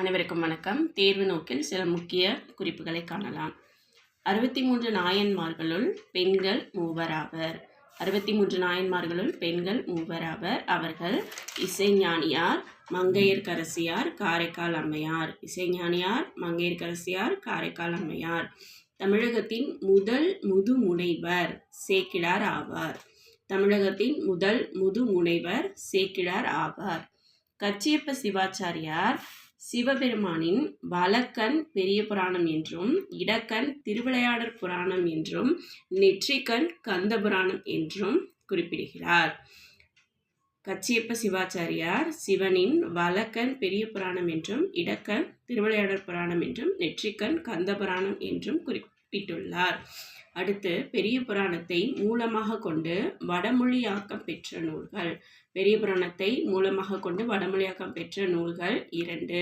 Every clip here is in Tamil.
அனைவருக்கும் வணக்கம். தேர்வு நோக்கில் சில முக்கிய குறிப்புகளை காணலாம். அறுபத்தி மூன்று நாயன்மார்களுள் பெண்கள் மூவராவர். அறுபத்தி மூன்று நாயன்மார்களுள் பெண்கள் மூவராவர். அவர்கள் இசைஞானியார் மங்கையர்கரசியார் காரைக்கால் அம்மையார். இசைஞானியார் மங்கையர்கரசியார் காரைக்கால் அம்மையார். தமிழகத்தின் முதல் முதுமுனைவர் சேக்கிழார் ஆவார். தமிழகத்தின் முதல் முதுமுனைவர் சேக்கிழார் ஆவார். கச்சியப்ப சிவாச்சாரியார் சிவபெருமானின் வலக்கண் பெரிய புராணம் என்றும் இடக்கண் திருவிளையாடற் புராணம் என்றும் நெற்றிக்கண் கந்த புராணம் என்றும் குறிப்பிடுகிறார். கச்சியப்ப சிவாச்சாரியார் சிவனின் வலக்கண் பெரிய புராணம் என்றும் இடக்கண் திருவிளையாடற் புராணம் என்றும் நெற்றிக்கண் கந்த புராணம் என்றும் குறிப்பிட்டுள்ளார். அடுத்து பெரிய புராணத்தை மூலமாக கொண்டு வடமொழியாக்கம் பெற்ற நூல்கள். பெரிய புராணத்தை மூலமாக கொண்டு வடமொழியாக்கம் பெற்ற நூல்கள் இரண்டு.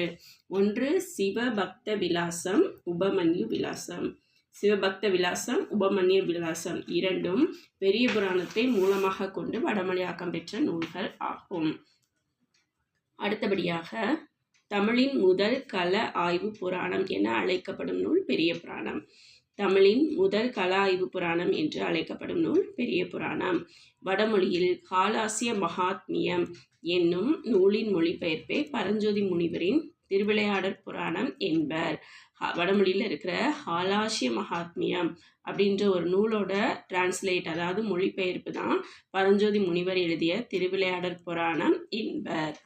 ஒன்று சிவபக்த விலாசம் உபமன்யு விலாசம். சிவபக்த விலாசம் உபமன்ய விலாசம் இரண்டும் பெரிய புராணத்தை மூலமாக கொண்டு வடமொழியாக்கம் பெற்ற நூல்கள் ஆகும். அடுத்தபடியாக தமிழின் முதல் கல ஆய்வு புராணம் என அழைக்கப்படும் நூல் பெரிய புராணம். தமிழின் முதல் கல ஆய்வு புராணம் என்று அழைக்கப்படும் நூல் பெரிய புராணம். வடமொழியில் காலாசிய மகாத்மியம் என்னும் நூலின் மொழிபெயர்ப்பே பரஞ்சோதி முனிவரின் திருவிளையாடற் புராணம் என்பர். வடமொழியில் இருக்கிற ஹாலாசிய மகாத்மியம் அப்படின்ற ஒரு நூலோட டிரான்ஸ்லேட் அதாவது மொழிபெயர்ப்பு தான் பரஞ்சோதி முனிவர் எழுதிய திருவிளையாடற் புராணம் என்பர்.